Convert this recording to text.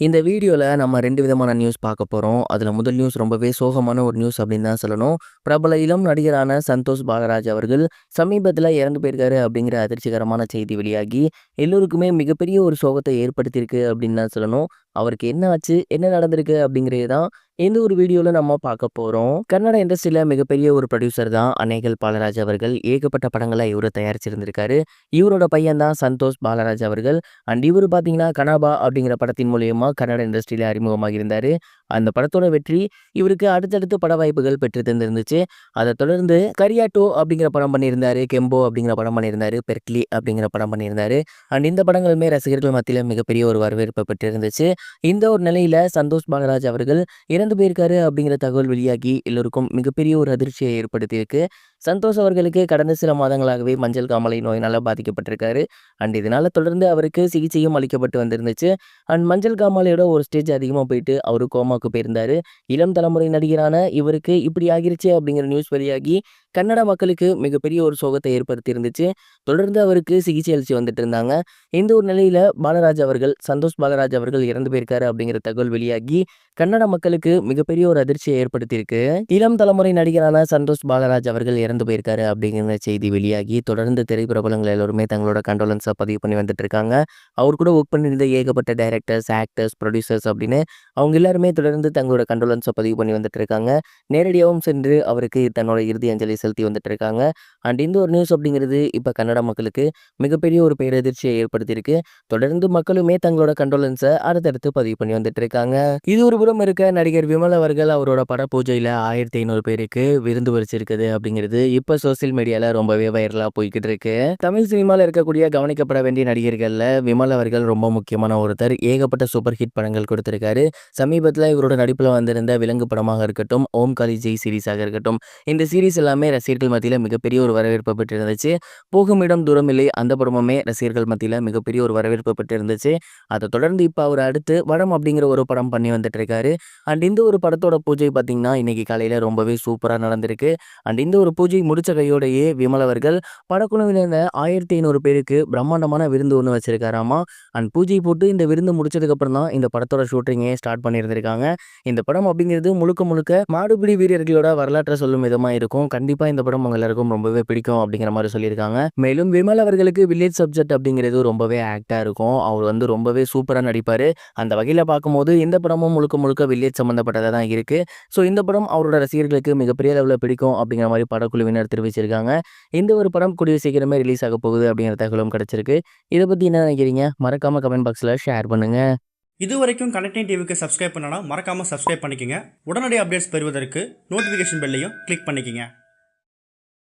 இந்த வீடியோல நம்ம ரெண்டு விதமான நியூஸ் பார்க்க போறோம். அதுல முதல் நியூஸ் ரொம்பவே சோகமான ஒரு நியூஸ் அப்படின்னு தான் சொல்லணும். பிரபல இளம் நடிகரான சந்தோஷ் பாலராஜ் அவர்கள் சமீபத்தில் இறந்து போயிருக்காரு அப்படிங்கிற அதிர்ச்சிகரமான செய்தி வெளியாகி, எல்லோருக்குமே மிகப்பெரிய ஒரு சோகத்தை ஏற்படுத்தியிருக்கு அப்படின்னு தான் சொல்லணும். அவருக்கு என்ன ஆச்சு? என்ன நடந்திருக்கு? அப்படிங்கிறது தான் இந்த ஒரு வீடியோவில் நம்ம பார்க்க போகிறோம் கன்னட இண்டஸ்ட்ரியில மிகப்பெரிய ஒரு ப்ரொடியூசர் தான் அநேகல் பாலராஜ் அவர்கள். ஏகப்பட்ட படங்களை இவரு தயாரிச்சிருந்திருக்காரு. இவரோட பையன் தான் சந்தோஷ் பாலராஜ் அவர்கள். அண்ட் இவரு பார்த்தீங்கன்னா, கனாபா அப்படிங்கிற படத்தின் மூலியமா கன்னட இண்டஸ்ட்ரியில் அறிமுகமாக இருந்தார் அந்த படத்தோட வெற்றி இவருக்கு அடுத்தடுத்து பட வாய்ப்புகள் பெற்று தந்திருந்துச்சு. அதை தொடர்ந்து கரியாட்டோ அப்படிங்கிற படம் பண்ணியிருந்தாரு. கெம்போ அப்படிங்கிற படம் பண்ணியிருந்தாரு. பெர்க்லி அப்படிங்கிற படம் பண்ணியிருந்தாரு. அண்ட் இந்த படங்களுமே ரசிகர்கள் மத்தியில் மிகப்பெரிய ஒரு வரவேற்பை பெற்றிருந்துச்சு. இந்த ஒரு நிலையில சந்தோஷ் பாலராஜ் அவர்கள் இறந்து போயிருக்காரு அப்படிங்கிற தகவல் வெளியாகி எல்லோருக்கும் மிகப்பெரிய ஒரு அதிர்ச்சியை ஏற்படுத்தியிருக்கு. சந்தோஷ் அவர்களுக்கு கடந்த சில மாதங்களாகவே மஞ்சள் காமாலை நோயினால் பாதிக்கப்பட்டிருக்காரு. அண்ட் இதனால் தொடர்ந்து அவருக்கு சிகிச்சையும் அளிக்கப்பட்டு வந்திருந்துச்சு. அண்ட் மஞ்சள் காமாலையோட ஒரு ஸ்டேஜ் அதிகமாக போயிட்டு அவரு கோமாக்கு போயிருந்தார் இளம் தலைமுறை நடிகரான இவருக்கு இப்படி ஆகிருச்சு அப்படிங்கிற நியூஸ் வெளியாகி கன்னட மக்களுக்கு மிகப்பெரிய ஒரு சோகத்தை ஏற்படுத்தி இருந்துச்சு. தொடர்ந்து அவருக்கு சிகிச்சை அளிச்சு வந்துட்டு இருந்தாங்க. இந்த ஒரு நிலையில பாலராஜ் அவர்கள் சந்தோஷ் பாலராஜ் அவர்கள் இறந்து போயிருக்காரு அப்படிங்கிற தகவல் வெளியாகி கன்னட மக்களுக்கு மிகப்பெரிய ஒரு அதிர்ச்சியை ஏற்படுத்தியிருக்கு. இளம் தலைமுறை நடிகரான சந்தோஷ் பாலராஜ் அவர்கள் இறந்து போயிருக்காரு அப்படிங்கிற செய்தி வெளியாகி தொடர்ந்து திரைப்பிரபலங்கள் எல்லோருமே தங்களோட கண்டோலன்ஸை பதிவு பண்ணி வந்துட்டு இருக்காங்க. அவர் கூட ஒர்க் பண்ணியிருந்த ஏகப்பட்ட டைரக்டர்ஸ், ஆக்டர்ஸ், ப்ரொடியூசர்ஸ் அப்படின்னு அவங்க எல்லாருமே தொடர்ந்து தங்களோட கண்டோலன்ஸை பதிவு பண்ணி வந்துட்டு இருக்காங்க. நேரடியாகவும் சென்று அவருக்கு தன்னோட இறுதி அஞ்சலி செலுத்தி வந்துட்டு இருக்காங்க. அண்ட் இந்த ஒரு நியூஸ் அப்படிங்கிறது இப்போ கன்னட மக்களுக்கு மிகப்பெரிய ஒரு பேரதிர்ச்சியை ஏற்படுத்தியிருக்கு. தொடர்ந்து மக்களுமே தங்களோட கண்டோலன்ஸை அடுத்தடுத்து பதிவு பண்ணி வந்துட்டு இருக்காங்க. இது ஒரு புறம் இருக்க நடிகர் விமல் அவர்கள் அவரோட பட பூஜையில் ஆயிரத்தி ஐநூறு பேருக்கு விருந்து வச்சிருக்குது அப்படிங்கிறது இப்போ சோசியல் மீடியாவில் ரொம்பவே வைரலாக போய்கிட்டு இருக்கு. தமிழ் சினிமாவில் இருக்கக்கூடிய கவனிக்கப்பட வேண்டிய நடிகர்களில் விமல் அவர்கள் ரொம்ப முக்கியமான ஒருத்தர். ஏகப்பட்ட சூப்பர் ஹிட் படங்கள் கொடுத்திருக்காரு. சமீபத்தில் இவரோட நடிப்பில் வந்திருந்த விலங்கு படமாக இருக்கட்டும், ஓம் காலி ஜெய் சீரிஸாக இருக்கட்டும். இந்த சீரிஸ் எல்லாமே ரசிகர்கள் மத்தியில் மிகப்பெரிய ஒரு வரவேற்பை பெற்றிருந்துச்சு. போகும் இடம் தூரம் இல்லை அந்த படமுமே ரசிகர்கள் மத்தியில் மிகப்பெரிய ஒரு வரவேற்பு பெற்றிருந்துச்சு. அதை தொடர்ந்து இப்போ அவர் அடுத்து வடம் அப்படிங்கிற ஒரு படம் பண்ணி வந்துட்டு இருக்காரு. அண்ட் இந்த ஒரு படத்தோட பூஜை பார்த்தீங்கன்னா, இன்னைக்கு காலையில் ரொம்பவே சூப்பராக நடந்திருக்கு. அண்ட் இந்த ஒரு பூஜை முடிச்ச கையோடையே விமல் அவர்கள் படக்குழுவினர் 1500 பேருக்கு பிரம்மாண்டமான விருந்து ஒன்று வச்சிருக்காராமா. அண்ட் பூஜை போட்டு இந்த விருந்து முடிச்சதுக்கப்புறம் தான் இந்த படத்தோட ஷூட்டிங்கே ஸ்டார்ட் பண்ணியிருந்திருக்காங்க. இந்த படம் அப்படிங்கிறது முழுக்க முழுக்க மாடுபிடி வீரர்களோட வரலாற்றை சொல்லும் விதமாக இருக்கும். கண்டிப்பாக கண்டிப்பா இந்த படம் உங்க எல்லாருக்கும் ரொம்பவே பிடிக்கும் அப்படிங்கிற மாதிரி சொல்லியிருக்காங்க. மேலும் விமல் அவர்களுக்கு வில்லேஜ் சப்ஜெக்ட் அப்படிங்கிறது ரொம்பவே ஆக்டாக இருக்கும். அவர் வந்து ரொம்பவே சூப்பரா நடிப்பாரு. அந்த வகையில பார்க்கும்போது இந்த படமும் முழுக்க முழுக்க வில்லேஜ் சம்மந்தப்பட்டதாக தான் இருக்கு. ஸோ இந்த படம் அவரோட ரசிகர்களுக்கு மிகப்பெரிய அளவில் பிடிக்கும் அப்படிங்கிற மாதிரி படக்குழுவினர் தெரிவிச்சிருக்காங்க. இந்த ஒரு படம் கூடிய சீக்கிரமே ரிலீஸ் ஆக போகுது அப்படிங்கிற தகவலும் கிடைச்சிருக்கு. இதை பத்தி என்ன நினைக்கிறீங்க? மறக்காம கமெண்ட் பாக்ஸ்ல ஷேர் பண்ணுங்க. இதுவரைக்கும் கனெக்டிங் டிவிக்கு சப்ஸ்கிரைப் பண்ணனா மறக்காம சப்ஸ்கிரைப் பண்ணிக்கங்க. உடனடி அப்டேட்ஸ் பெறுவதற்கு நோட்டிஃபிகேஷன் பெல்லையும் கிளிக் பண்ணிக்கங்க.